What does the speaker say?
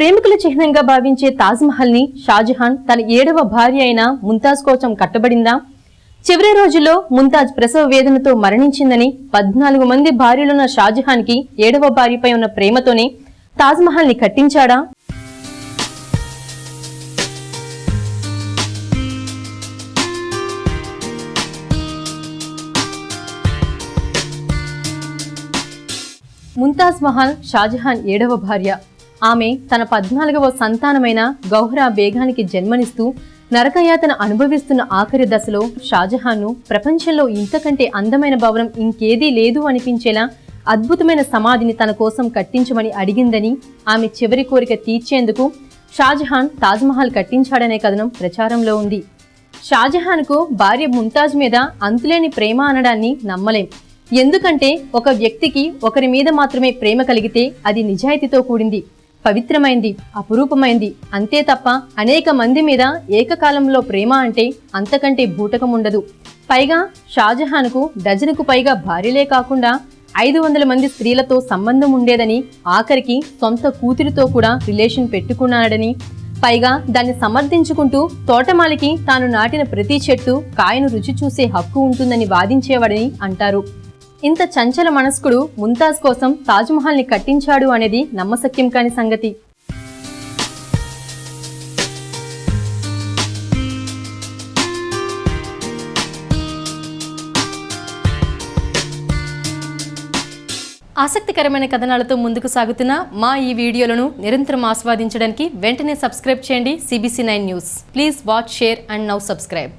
ప్రేమికుల చిహ్నంగా భావించే తాజ్మహల్ని షాజహాన్ తన ఏడవ భార్య అయిన ముంతాజ్ కోసం కట్టబడిందా? చివరి రోజుల్లో ముంతాజ్ ప్రసవ వేదనతో మరణించిందని పద్నాలుగు మంది భార్యలున్న షాజహాన్కి ఏడవ భార్యపై ఉన్న ప్రేమతోనే తాజ్మహల్ని కట్టించాడా? ముంతాజ్ మహల్ షాజహాన్ ఏడవ భార్య. ఆమె తన పద్నాలుగవ సంతానమైన గౌహరా బేగానికి జన్మనిస్తూ నరకయాతన అనుభవిస్తున్న ఆఖరి దశలో షాజహాన్ను ప్రపంచంలో ఇంతకంటే అందమైన భవనం ఇంకేదీ లేదు అనిపించేలా అద్భుతమైన సమాధిని తన కోసం కట్టించమని అడిగిందని ఆమె చివరి కోరిక తీర్చేందుకు షాజహాన్ తాజ్మహల్ కట్టించాడనే కథనం ప్రచారంలో ఉంది. షాజహాన్కు భార్య ముంతాజ్ మీద అంతులేని ప్రేమ అనడాన్ని నమ్మలేం. ఎందుకంటే ఒక వ్యక్తికి ఒకరి మీద మాత్రమే ప్రేమ కలిగితే అది నిజాయితీతో కూడింది. పవిత్రమైంది అపురూపమైంది. అంతే తప్ప అనేక మంది మీద ఏకకాలంలో ప్రేమ అంటే అంతకంటే బూటకం ఉండదు పైగా షాజహాన్కు డజనుకు పైగా భార్యలే కాకుండా ఐదు వందల మంది స్త్రీలతో సంబంధం ఉండేదని ఆఖరికి సొంత కూతురితో కూడా రిలేషన్ పెట్టుకున్నాడని పైగా దాన్ని సమర్థించుకుంటూ తోటమాలికి తాను నాటిన ప్రతి చెట్టు కాయను రుచి చూసే హక్కు ఉంటుందని వాదించేవాడని అంటారు. ఇంత చంచల మనస్కుడు ముంతాజ్ కోసం తాజ్మహల్ని కట్టించాడు అనేది నమ్మశక్యం కాని సంగతి. ఆసక్తికరమైన కథనాలతో ముందుకు సాగుతున్న మా ఈ వీడియోలను నిరంతరం ఆస్వాదించడానికి వెంటనే సబ్స్క్రైబ్ చేయండి. CBC nine news. Please watch share and now subscribe.